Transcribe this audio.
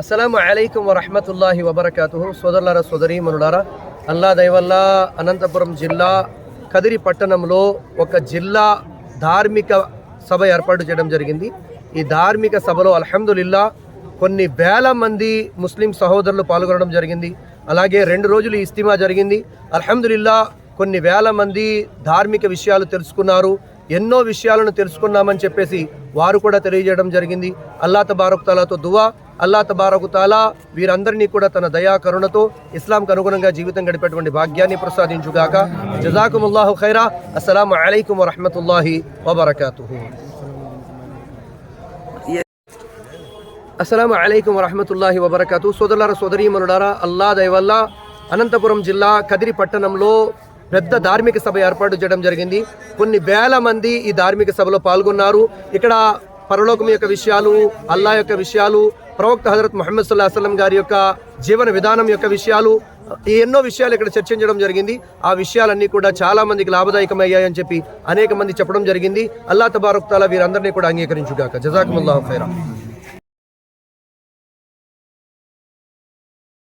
అస్సలం అయికం వరహమతుల్లాహి వబర్కాతు సోదరులారా సోదరి మనులారా అల్లా దైవల్లా అనంతపురం జిల్లా కదిరి పట్టణంలో ఒక జిల్లా ధార్మిక సభ ఏర్పాటు చేయడం జరిగింది. ఈ ధార్మిక సభలో అల్హమ్దులిల్లా కొన్ని వేల మంది ముస్లిం సహోదరులు పాల్గొనడం జరిగింది. అలాగే రెండు రోజులు ఇస్తిమా జరిగింది. అల్హమ్దులిల్లా కొన్ని వేల మంది ధార్మిక విషయాలు తెలుసుకున్నారు. ఎన్నో విషయాలను తెలుసుకున్నామని చెప్పేసి వారు కూడా తెలియజేయడం జరిగింది. అల్లా తబారక్ తాలాతో దువా. అల్లా తబారకు తాలా వీరందరినీ కూడా తన దయా కరుణతో ఇస్లాంకు అనుగుణంగా జీవితం గడిపేటువంటి భాగ్యాన్ని ప్రసాదించుగాక. జజాకుముల్లాహు ఖైరా. అస్సలం అలైకుం వరహమతుల్లాహి వబర్కాతుహు. అస్సలం అలైకుం వరహమతుల్లాహి వబర్కాతు. సోదరులారా సోదరీమనులారా అల్లా దయవల్ల అనంతపురం జిల్లా కదిరి పట్టణంలో పెద్ద ధార్మిక సభ ఏర్పాటు చేయడం జరిగింది. కొన్ని వేల మంది ఈ ధార్మిక సభలో పాల్గొన్నారు. ఇక్కడ పరలోకం యొక్క విషయాలు అల్లా యొక్క విషయాలు ప్రవక్త హజరత్ ముహమ్మద్ సుల్లా అసలం గారి యొక్క జీవన విధానం యొక్క విషయాలు ఈ ఎన్నో విషయాలు ఇక్కడ చర్చించడం జరిగింది. ఆ విషయాలన్నీ కూడా చాలా మందికి లాభదాయకమయ్యాయని చెప్పి అనేక మంది చెప్పడం జరిగింది. అల్లా తబారుక్తాల వీరందరినీ కూడా అంగీకరించుగాక. జజాకుముల్లాహు ఖైరా.